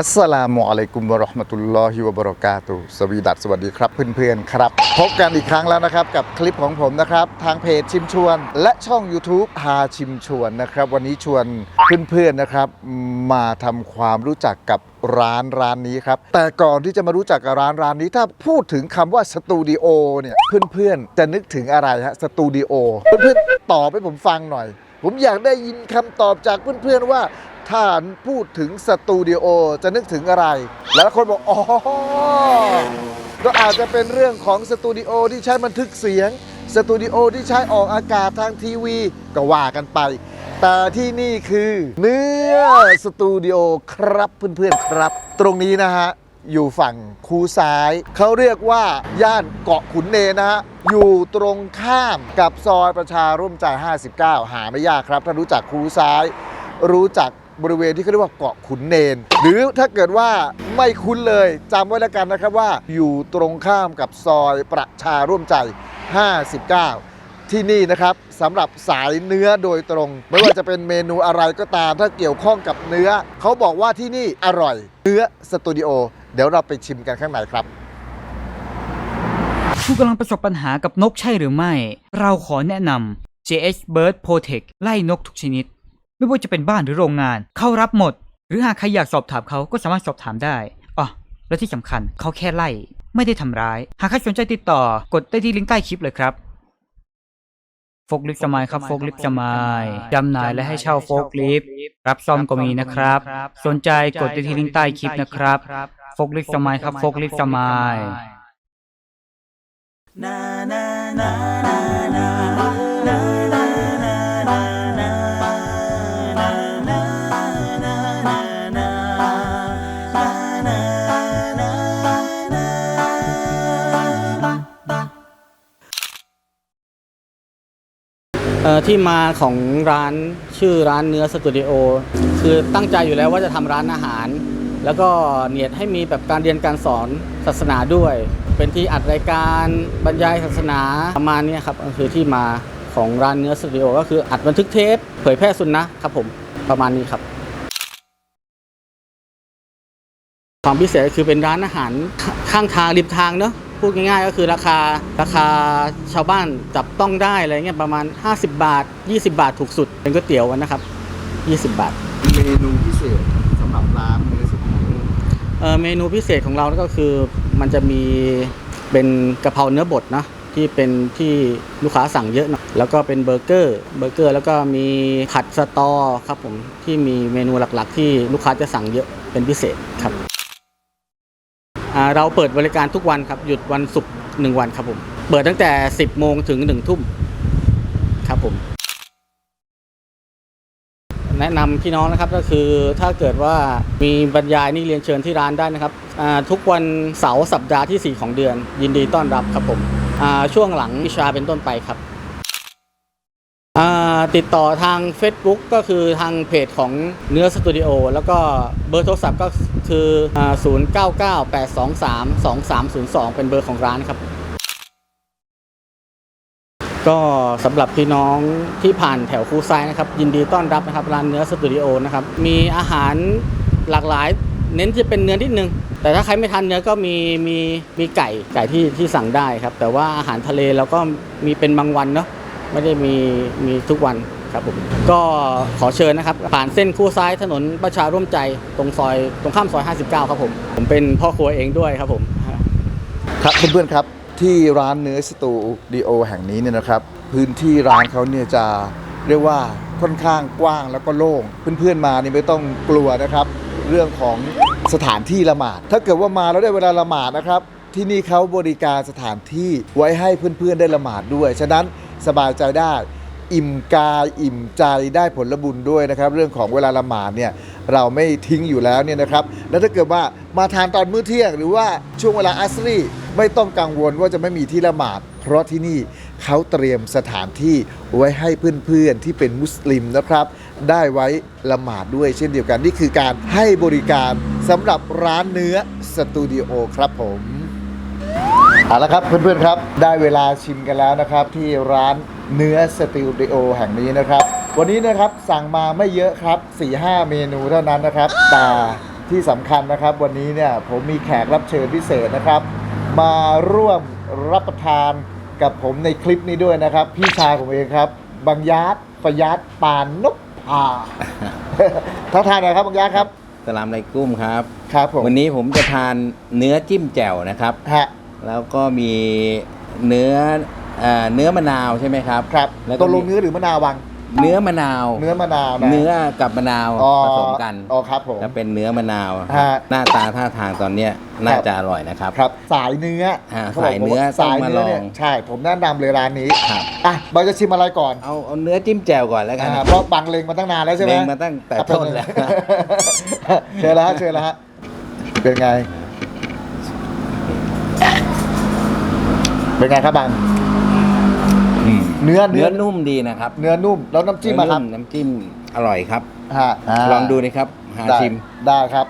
อัสสลามุอะลัยกุมวะราะห์มะตุลลอฮิวะบะเราะกาตุสวีดัสสวัสดีครับเพื่อนๆครับ พบกันอีกครั้งแล้วนะครับ กับคลิปของผมนะครับ ทางเพจชิมชวน และช่อง YouTube พาชิมชวนนะครับ วันนี้ชวนเพื่อนๆนะครับ มาทำความรู้จักกับร้านร้านนี้ครับ แต่ก่อนที่จะมารู้จักกับร้านร้านนี้ ถ้าพูดถึงคำว่าสตูดิโอเนี่ยเพื่อนๆจะนึกถึงอะไรฮะสตูดิโอเพื่อนๆตอบให้ผมฟังหน่อยผมอยากได้ยินคำตอบจากเพื่อนๆว่า ถ้าพูดถึงสตูดิโอจะนึกถึงอะไรแล้วคนบอก อ๋อ ก็อาจจะเป็นเรื่องของสตูดิโอที่ใช้บันทึกเสียง สตูดิโอที่ใช้ออกอากาศทางทีวี ก็ว่ากันไป แต่ที่นี่คือเนื้อสตูดิโอครับเพื่อนๆครับ ตรงนี้นะฮะ อยู่ฝั่งคูซ้าย เขาเรียกว่าย่านเกาะขุนเนนนะฮะอยู่ตรงข้ามกับซอยประชาร่วมใจ 59 หาไม่ยากครับ ถ้ารู้จักคูซ้าย รู้จัก บริเวณที่เขาเรียกว่าเกาะขุนเนน หรือถ้าเกิดว่าไม่คุ้นเลยจำไว้แล้วกันนะครับว่าอยู่ตรงข้ามกับซอยประชาร่วมใจ 59 ที่นี่นะครับสำหรับสายเนื้อโดยตรง ไม่ว่าจะเป็นเมนูอะไรก็ตาม ถ้าเกี่ยวข้องกับเนื้อ เขาบอกว่าที่นี่อร่อย เนื้อสตูดิโอเดี๋ยวเราไปชิมกันข้างในครับผู้กำลังประสบปัญหากับนกใช่หรือไม่ เราขอแนะนำ JH Bird Protect ไล่นกทุกชนิด ไม่ว่าจะเป็นบ้านหรือโรงงาน เขารับหมด หรือหากใครอยากสอบถามเขาก็สามารถสอบถามได้อ๋อและที่สำคัญเขาแค่ไล่ ไม่ได้ทำร้าย หากใครสนใจติดต่อกดได้ที่ลิงก์ใต้คลิปเลยครับโฟกลิฟต์สมายครับโฟกลิฟต์สมายจำหน่ายและให้เช่าโฟกลิฟต์รับซ่อมก็มีนะครับ สนใจกดได้ที่ลิงก์ใต้คลิปนะครับโฟกลิฟต์สมายครับโฟกลิฟต์สมาย ที่มาของร้านชื่อร้านเนื้อสตูดิโอคือตั้งใจอยู่แล้วว่าจะทำร้านอาหาร แล้วก็เนียดให้มีแบบการเรียนการสอนศาสนาด้วย เป็นที่อัดรายการบรรยายศาสนาประมาณนี้ครับก็คือที่มาของร้านเนื้อสตูดิโอก็คืออัดบันทึกเทปเผยแพร่สุนนะครับผมประมาณนี้ครับความพิเศษคือเป็นร้านอาหารข้างทางริมทางเนอะ พูดง่ายๆก็คือราคาราคาชาวบ้านจับต้องได้อะไรเงี้ยประมาณ 50 บาท 20 บาทถูกสุด เป็นก๋วยเตี๋ยวนะครับ 20 บาท เมนูพิเศษสำหรับร้านเนื้อสตูดิโอเอ่อเมนูพิเศษของเราก็คือมันจะมีเป็นกะเพราเนื้อบดเนอะที่เป็นที่ลูกค้าสั่งเยอะหน่อยแล้วก็เป็นเบอร์เกอร์เบอร์เกอร์แล้วก็มีผัดสตอครับผมที่มีเมนูหลักๆ ที่ลูกค้าจะสั่งเยอะเป็นพิเศษครับอ่า เราเปิดบริการทุกวันครับ หยุดวันศุกร์หนึ่งวันครับผม เปิดตั้งแต่ 10 โมงถึง 1 ทุ่มครับผม แนะนำพี่น้องนะครับก็คือถ้าเกิดว่ามีบรรยายนี่เรียนเชิญที่ร้านได้นะครับ ทุกวันเสาร์สัปดาห์ที่ 4 ของเดือน ยินดีต้อนรับครับผมช่วงหลังวิชาเป็นต้นไปครับ ติดต่อทาง Facebook ก็คือทางเพจของเนื้อสตูดิโอแล้วก็เบอร์โทรศัพท์ก็คืออ0998232302 เป็นเบอร์ของร้านครับ ก็สำหรับพี่น้องที่ผ่านแถวคูซายนะครับ ยินดีต้อนรับนะครับร้านเนื้อสตูดิโอนะครับ มีอาหารหลากหลายเน้นจะเป็นเนื้อนิดนึง แต่ถ้าใครไม่ทานเนื้อก็มีมีมีไก่ไก่ที่ที่สั่งได้ครับ แต่ว่าอาหารทะเลเราก็มีเป็นบางวันเนาะ ไม่ได้มีมีทุกวันครับผมก็ขอเชิญนะครับ ผ่านเส้นคู่ซ้ายถนนประชาร่วมใจตรงซอยตรงข้ามซอย 59 ครับผมผมเป็นพ่อครัวเองด้วยครับผมครับเพื่อนๆครับที่ร้านเนื้อสตูดิโอแห่งนี้เนี่ยนะครับ พื้นที่ร้านเขาเนี่ยจะเรียกว่าค่อนข้างกว้างแล้วก็โล่งเพื่อนๆมานี่ไม่ต้องกลัวนะครับ เรื่องของสถานที่ละหมาด ถ้าเกิดว่ามาแล้วได้เวลาละหมาดนะครับ ที่นี่เขาบริการสถานที่ไว้ให้เพื่อนๆได้ละหมาดด้วย ฉะนั้น สบายใจได้ อิ่มกายอิ่มใจได้ผลบุญด้วยนะครับ เรื่องของเวลาละหมาดเนี่ยเราไม่ทิ้งอยู่แล้วเนี่ยนะครับ แล้วถ้าเกิดว่ามาทานตอนมื้อเที่ยง หรือว่าช่วงเวลาอัสรีไม่ต้องกังวลว่าจะไม่มีที่ละหมาด เพราะที่นี่เขาเตรียมสถานที่ไว้ให้เพื่อนๆที่เป็นมุสลิมนะครับ ได้ไว้ละหมาดด้วยเช่นเดียวกัน นี่คือการให้บริการสำหรับร้านเนื้อสตูดิโอครับผม เอาละครับเพื่อนๆครับ ได้เวลาชิมกันแล้วนะครับ ที่ร้านเนื้อสตูดิโอแห่งนี้นะครับ วันนี้นะครับสั่งมาไม่เยอะครับ 4-5 เมนูเท่านั้นนะครับ แต่ที่สำคัญนะครับ วันนี้เนี่ยผมมีแขกรับเชิญพิเศษนะครับ มาร่วมรับประทานกับผมในคลิปนี้ด้วยนะครับ พี่ชายผมเองครับบางยาดฟยัดปานนกพาทักทายหน่อยครับบางยาดครับสลามไรกุ้มครับ ครับผมวันนี้ผมจะทานเนื้อจิ้มแจ่วนะครับฮะ แล้วก็มีเนื้อเอ่อเนื้อมะนาวใช่ไหมครับ ครับแล้วตก็กลงมี เนื้อหรือมะนาววัง เนื้อมะนาว เนื้อมะนาวนะเนื้อกับมะนาวอ๋อผสมกันอ๋อครับผมแล้วเป็นเนื้อมะนาวฮะ หน้าตาท่าทางตอนเนี้ยน่าจะอร่อยนะครับ ครับ สายเนื้ออ่าขบกสายเนื้อผมว่สายต้องมาเนื้อเนี่ยลอง ใช่ ผมแนะนำเลยร้านนี้ ครับอะบอยจะชิมอะไรก่อนเอาเอาเนื้อจิ้มแจ่วก่อนแล้วกันอ่านะเพราะบังเลงมาตั้งนานแล้วใช่ไหม เล็งมาตั้งแต่ต้นแล้ว เชิญแล้วฮะเชิญแล้วฮะเป็นไง เป็นไงครับบังอืมเนื้อเนื้เนื้ออนุ่มดีนะครับเนื้อนุ่มแล้วน้ำจิ้มมาครับเนื้อนุ่น้ำจิ้มอร่อยครับ ฮะาลองดูนะครับ หาได้ชิม ได้ครับ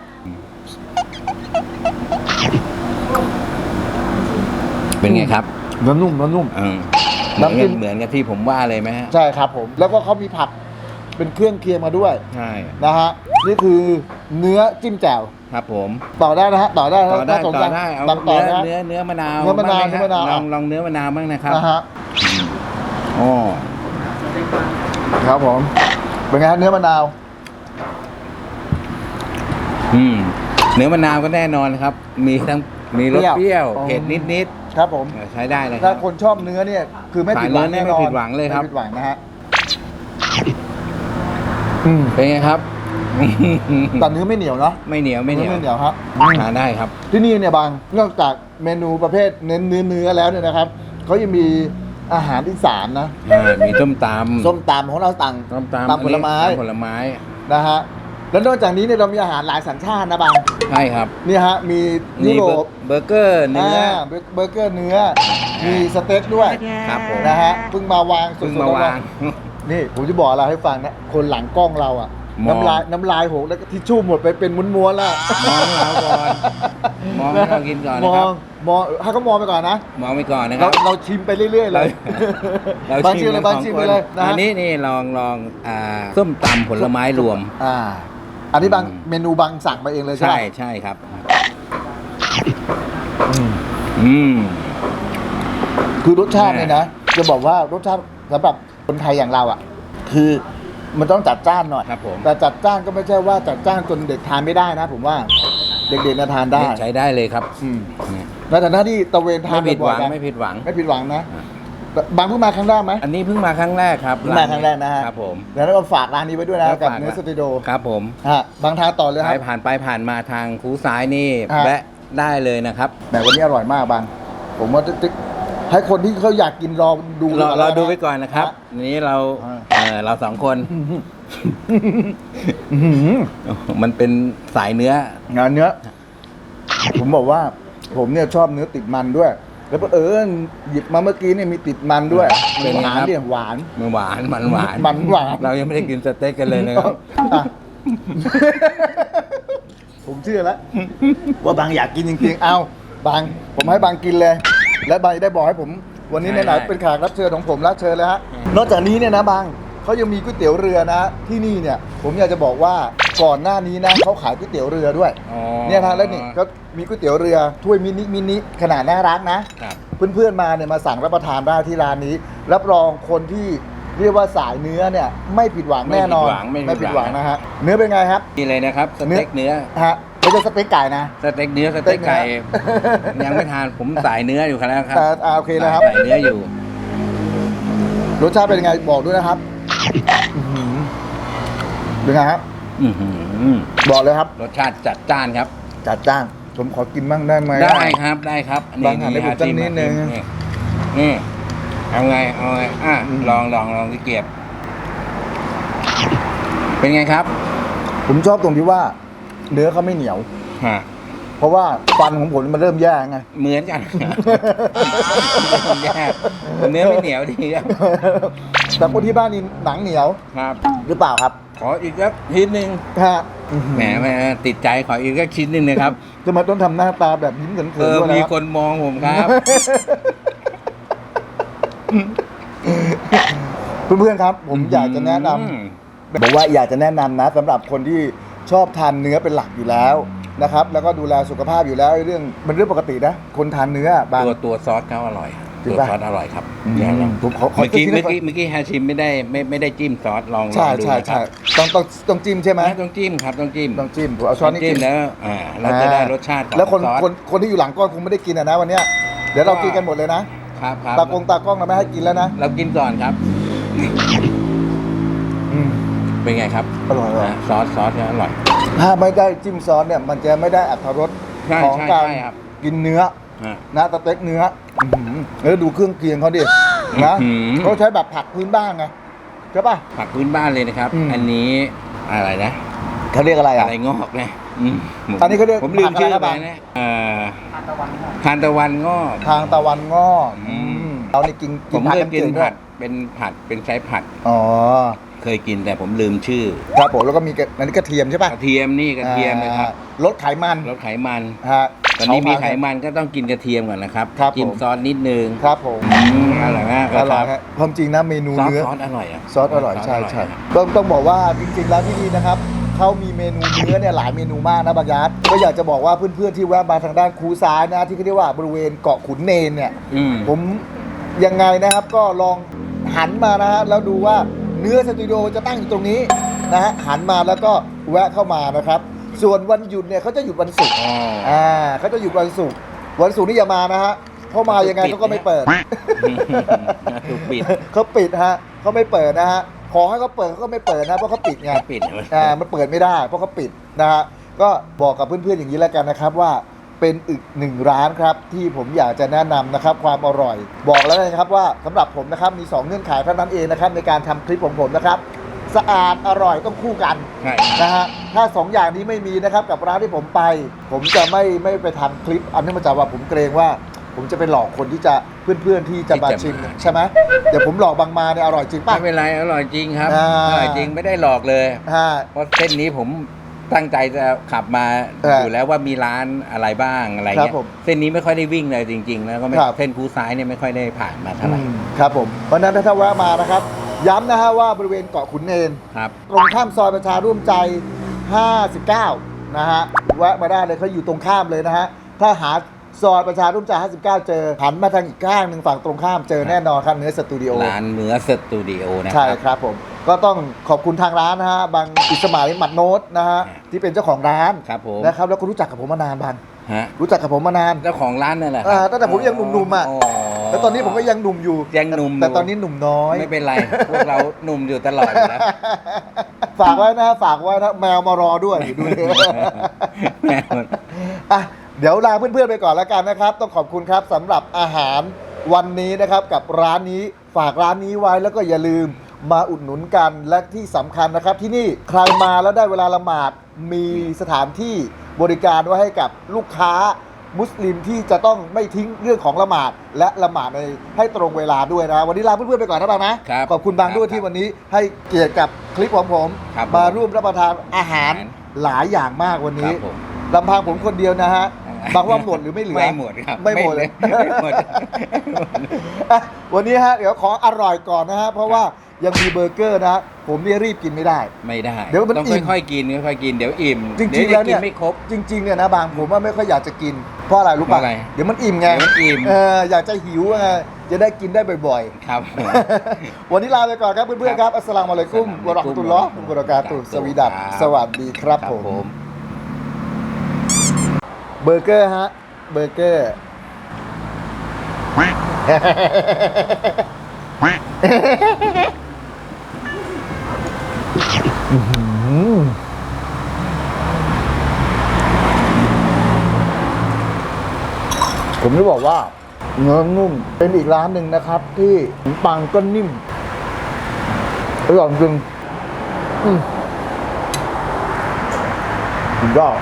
เป็นไงครับเนื้อนุ่มเนื้อนุ่ม เออเหมือนน้ำจิ้กับมเหมือนกับที่ผมว่าเลยไหมฮะใช่ครับผม แล้วก็เขามีผักเป็นเครื่องเคียงมาด้วยใช่นะฮะนี่คือเนื้อจิ้มแจ่ว ครับผมต่อได้นะฮะต่อได้นะต่อได้น่าสนต่ใจอได้เอาบังต่อเนื้อนะ เนื้อเนื้อมะนาวเนื้อมะนาวบ้งไหเนื้อมะนาว ลองลองเนื้อมะนาวบ้างนะครับนะฮะอ๋อครับผมเป็นไงฮะเนื้อมะนาวอืมเนื้อมะนาวก็แน่นอนครับ มีทั้งมีรสเปเปรี้รี้ยยววอ๋อเผ็ดนิดนิดครับผมๆใช้ได้เลยคถ้ารับ คนชอบเนื้อเนี่ย คือไม่ผิดหวังสายเนื้แน่อนอนไม่ผิดหวังเลยครับ ไม่ผิดหวังนะฮะอืมเป็นไงครับ แต่เนื้อไม่เหนียวเนาะไม่เหนียวไม่เหนียวไม่เหนียวครับทานได้ครับ ที่นี่เนี่ยบางนอกจากเมนูประเภทเน้นเนื้อเนื้อแล้วเนี่ยนะครับเขายังมีอาหารอีสานนะอ่ามีส้มตำส้มตำของเราต่างส้มตำตำผลไม้อันนี้ตำผลไม้นะฮะแล้วนอกจากนี้เนี่ยเรามีอาหารหลายสัญชาตินะบางใช่ครับนี่ฮะมียุนี่โรเบอปร์เบอร์เกอร์เนื้อาเบเบอร์เกอร์เนื้อ มีสเต็กด้วยครับผมนะฮะเพิ่งมาวางสดเพิ่งๆมาวางนี่ผมจะบอกอะไรให้ฟังนะคนหลังกล้องเราอะ มอง น้ำลายน้ำลายหกแล้วก็ทิชชู่หมดไปเป็นม้วนๆแล้วมองเราก่อนมองให้เรากินก่อนนะครับมองมองให้เขามองไปก่อนนะ มองไปก่อนนะคเรารับ เราชิมไปเรื่อยๆเลยเราบางชิมเลยบางชิมไปเลยนะอัฮะนนี้นี่ลองลองอ่าส้มตำผลไม้รวม อ่า อันนี้บางอืม เมนูบางสั่งมาเองเลยใช่ไหใช่มใช่ครับ อืมอืม คือรสชาติแม่เนี่ยนะ จะบอกว่ารสชาติสำหรับคนไทยอย่างเราอะ คือ มันต้องจัดจ้านหน่อยครับผมแต่จัดจ้านก็ไม่ใช่ว่าจัดจ้านจนเด็กทานไม่ได้นะ ผมว่าเด็กๆนะทานได้ใช้ได้เลยครับอืมเนี่ยในฐานะที่ตะเวนทาไม่นผิดหวังบ่อยๆนะไม่ผิดหวังไม่ผิดหวังนะบางเพิ่งมาครั้งแรกไหมอันนี้เพิ่งมาครั้งแรกครับเพิ่งมาครั้งแรกนะฮะครับผมแล้วก็ฝากร้านนี้ไว้ด้วยนะแล้วกับฝากเนื้อสตูดิโอครับผมฮะบางทางต่อเลยคใครรับผ่านไปผ่านมาทางคูซ้ายนี่ฮะแวะได้เลยนะครับแต่วันนี้อร่อยมากบางผมว่าจะ ให้คนที่เขาอยากกินรอดูเราก่อนเราแล้วดูไปก่อนนะครับ นี้เราอ่าเออเราสองคนอื้อหือมันเป็นสายเนื้อ งานเนื้อ ผมบอกว่า ผมเนี่ยชอบเนื้อติดมันด้วย แล้วเออหยิบมาเมื่อกี้เนี่ยมีติดมันด้วยเป็นไงหวานครับ เนี่ยหวาน มันหวานมันหวานมันหวาน เรายังไม่ได้กินสเต็กกันเลยนะครับอะผมเชื่อแล้วว่าบางอยากกินจริงๆ เอาบาง ผมให้บางกินเลย และบางจะได้บอกให้ผม วันนี้ได้ไหนได้ๆเป็นแขกรับเชิญของผมแล้วเชิญเลยฮะนอกจากนี้เนี่ยนะบางเขายังมีก๋วยเตี๋ยวเรือนะที่นี่เนี่ยผมอยากจะบอกว่าก่อนหน้านี้นะเขาขายก๋วยเตี๋ยวเรือด้วยอ๋อเนี่ยนะแล้วนี่ก็มีก๋วยเตี๋ยวเรือถ้วยมินิมินิขนาดน่ารักนะครับเพื่อนๆมาเนี่ยมาสั่งรับประทานได้ที่ร้านนี้ รับรองคนที่เรียกว่าสายเนื้อเนี่ยไม่ผิดหวังแน่นอนไม่ผิดหวังไม่ผิผิดดหหวัวังงนะฮะเนื้อเป็นไงครับนี่เลยนะครับสเต็กเนื้อฮะ ไม่ใช่สเต็กไก่นะ สเต็กเนื้อสเต็กไก่สเต็กเนื้อยังไม่ทานผมสายเนื้ออยู่ครับแล้วครับแต่อ่าโอเคนะครับ สายเนื้ออยู่ รสชาติเป็นยังไงบอกด้วยนะครับอื้อหือเป็นไงครับ อื้อหือบอกเลยครับ รสชาติจัดจ้านครับ จัดจ้านผมขอกินบ้างได้ไหม ได้ครับได้ครับบางหันให้ผมสักนิดนึงนี่นี่เอาไงเอาไงอะอืม ลองลองลองที่เกียบเป็นไงครับ ผมชอบตรงที่ว่า เนื้อเขาไม่เหนียว ฮะเพราะว่าฟันของผมมันเริ่มแย่ไง เหมือนกันแย่เนื้อไม่เหนียวดีครับแต่คนที่บ้านนี่หนังเหนียวครับ หรือเปล่าครับ ขออีกสักชิ้นหนึ่งฮะแหมแหมติดใจขออีกสักชิ้นหนึ่งนะครับจะมาต้องทำหน้าตาแบบยิ้มเขินเอๆอด้วยมีนะคนมองผมครับ เพื่อนๆครับ ผมอยากจะแนะนำ อืม บอกว่าอยากจะแนะนำนะสำหรับคนที่ ชอบทานเนื้อเป็นหลักอยู่แล้วนะครับ แล้วก็ดูแลสุขภาพอยู่แล้วไอ้เรื่องมันเรื่องปกตินะ คนทานเนื้อบาง ตัวตัวซอสเขาอร่อยจริงตัวปะ ซอสอร่อยครับอืมเนี่ยลองผมขอขอเมื่อกี้ขอเมื่อกี้เมื่อกี้แฮชิมไม่ได้ไม่ไม่ได้จิ้มซอสลองลใช่องดูใช่นะคใช่รับต้องต้องต้องจิ้มใช่ไหมต้องจิ้มครับต้องจิ้มต้องจิ้มผมเอาช้อนนี้จิ้จิ้มมแล้วอ่าเราจะได้รสชาติของแล้วคนซอส คนคนที่อยู่หลังกล้องคงไม่ได้กินอะนะวันเนี้ยเดี๋ยวเรากินกันหมดเลยนะครับครับตากงตากล้องเราไม่ให้กินแล้วนะ เรากินก่อนครับอืม เป็นไงครับอร่อยว่ะอ่าซอสซอสเนี่ยอร่อย ถ้าไม่ได้จิ้มซอสเนี่ยมันจะไม่ได้อัตรรสใช่ของใช่การใช่ครับ กินเนื้ออ่านะสเต็กเนื้ออื้อหือแล้วดูเครื่องเคียงเขาดินะอื้อหือ เขาใช้แบบผักพื้นบ้านไงใช่ป่ะ ผักพื้นบ้านเลยนะครับ อืม อันนี้อะไรนะ เขาเรียกอะไรอะ อะไรงอกเนี่ยอืมผมอันนี้เขาเรียกผมลืมผักอะไรชื่อนะไปบางนะ เอ่อทานตะวันงอก ทางตะวันงอกอืมอืมเรานี่กินผกินมผักเคยกันกินเก่งด้วผัยดเป็นผัดเป็นไซส์ผัด อ๋อ เคยกินแต่ผมลืมชื่อครับผมแล้วก็มีกระอันนี้กระเทียมใช่ป่ะกระเทียมนี่กระเทียมนะครับอ่าลดไขมันลดไขมันฮะตอนนี้มีไขเผาผลาญมันก็ต้องกินกระเทียมก่อนนะครับครับจิ้มผม ซอสนิดนึงครับผมอืมอร่อยมากอร่อยคฮะความจริงนะเมนูซอสเนื้อ ซอสอร่อยะซอสอร่อยใช่ซสใช่นะต้องต้องบอกว่าจริง ๆ แล้วที่นี่นะครับเขามีเมนูเนื้อเนี่ยหลายเมนูมากนะบางยัดก็อยากจะบอกว่าเพื่อนๆที่แวะมาทางด้านคูซ้ายนะที่เขาเรียกว่าบริเวณเกาะขุนเนนเนี่ย อืมผมยังไงนะครับก็ลองหันมานะฮะแล้วดูว่า เนื้อสตูดิโอจะตั้งอยู่ตรงนี้นะฮะหันมาแล้วก็แวะเข้ามานะครับ ส่วนวันหยุดเนี่ยเขาจะหยุดวันศุกร์อ๋ออ่าเขาจะหยุดวันศุกร์วันศุกร์นี่อย่ามานะฮะเพราะมายังไงเขาก็ไม่เปิดถูกปิดเขาปิดฮะเขาไม่เปิดนะฮะขอให้เขาเปิดเขาก็ไม่เปิดนะเพราะเขาปิดไงปิดอ่ามันเปิดไม่ได้ เพราะเขาปิดนะฮะก็บอกกับเพื่อนๆอย่างนี้แล้วกันนะครับว่า เป็นอีกหนึ่งร้านครับ ที่ผมอยากจะแนะนำนะครับ ความอร่อย บอกแล้วนะครับว่าสำหรับผมนะครับมี 2 เงื่อนไขเท่านั้นเองนะครับ ในการทำคลิปของผมนะครับ สะอาดอร่อยต้องคู่กันใช่นะฮะถ้าสองอย่างนี้ไม่มีนะครับกับร้านที่ผมไป ผมจะไม่ไม่ไปทำคลิป อันนี้มาจากว่าผมเกรงว่าผมจะไปหลอกคนที่จะเพื่อนๆที่จะมาชิมใช่ไหมเดี๋ยวผมหลอกบางมาเนี่ยอร่อยจริงป่ะไม่เป็นไรอร่อยจริงครับอ่าอร่อยจริงไม่ได้หลอกเลยฮะเพราะเส้นนี้ผม ตั้งใจจะขับมาเออออยู่แล้วว่ามีร้านอะไรบ้างอะไรครัเงี้บยผมเส้นนี้ไม่ค่อยได้วิ่งเลยจริง ๆ แล้วก็ไม่ครับ เส้นคูซ้ายเนี่ยไม่ค่อยได้ผ่านมาเท่าไหร่อืมครับผมเพราะฉะนั้นถ้าแวะมานะครับ ย้ำนะฮะว่าบริเวณเกาะขุนเนน ครับ ตรงข้ามซอยประชาร่วมใจ 59 นะฮะ แวะมาได้เลยเขาอยู่ตรงข้ามเลยนะฮะ ถ้าหา ซอยประชาร่วมใจ59 เจอ หันมาทางอีกข้างหนึ่งฝั่งตรงข้ามเจอแน่นอนครับเนื้อสตูดิโอ ร้านเนื้อสตูดิโอนะคใช่รับ ครับผม ก็ต้องขอบคุณทางร้านนะฮะบางอิสมาอิหมัดโน้ตนะฮะที่เป็นเจ้าของร้านครับผม นะครับแล้วก็รู้จักกับผมมานานบางฮะรู้จักกับผมมานาน เจ้าของร้านนั่นแหละคอ่ารับตั้งแต่ผมยังหนุ่มๆอะแล้วตอนนี้ผมก็ยังหนุ่มอยู่ยังหนุ่มแต่อยู่ตอนนี้หนุ่มน้อย ไม่เป็นไร พวกเราหนุ่มอยู่ตลอดอยู่แล้ว ฝากไว้นะฝากไว้นะแมวมารอด้วยดูดิ แมวอะ เดี๋ยวลาเพื่อนๆไปก่อนแล้วกันนะครับ ต้องขอบคุณครับสำหรับอาหารวันนี้นะครับกับร้านนี้ฝากร้านนี้ไว้แล้วก็อย่าลืมมาอุดหนุนกันและที่สำคัญนะครับ ที่นี่ใครมาแล้วได้เวลาละหมาดมีสถานที่บริการไว้ให้กับลูกค้า มุสลิมที่จะต้องไม่ทิ้งเรื่องของละหมาดและละหมาดในให้ตรงเวลาด้วยนะ วันนี้ลาเพื่อนๆไปก่อนนะบางนะครับขอบคุณบางด้วยครับที่วันนี้ให้เกียรติกับคลิปของผม ครับมาร่วมรับประทานอาหารหลายอย่างมากวันคนี้รับผม ลำพังผมคนเดียวนะฮะ บางว่าหมดหรือไม่เหลือ ไม่หมดครับไม่หมดเลยไม่หมด อะวันนี้ฮะเดี๋ยวขออร่อยก่อนนะฮะเพราะว่ายังมีเบอร์เกอร์นะฮะผมเนี่ยรีบกินไม่ได้ ไม่ได้เดี๋ยวมันต้องอิ่ม ค่อยๆกินค่อยๆกินเดี๋ยวอิ่มจริงๆดี๋แล้วเนี่ยกิไม่ครบ จริงๆเนี่ยนะบางผมว่าไม่ค่อยอยากจะกิน เพราะอะไรรู้ป่ะเพราะอะไรเดี๋ยวมันอิ่มไงเดี๋ยวมันอิ่ม เอออยากจะหิวไงจะได้กินได้บ่อยครับๆวันนี้ลาไปก่อนครับเพื่อนๆครับอัสสลามุอะลัยกุมวะเราะห์มะตุลลอฮ์วะบะเราะกาตุฮ์สวีดัตสวัสดีครับครับผมผม เบอร์เกอร์ฮะ เบอร์เกอร์ ผมจะบอกว่า เนื้อนุ่ม เป็นอีกร้านหนึ่งนะครับ ที่ขนมปังก็นิ่มอร่อยจริงอืมสุดยอด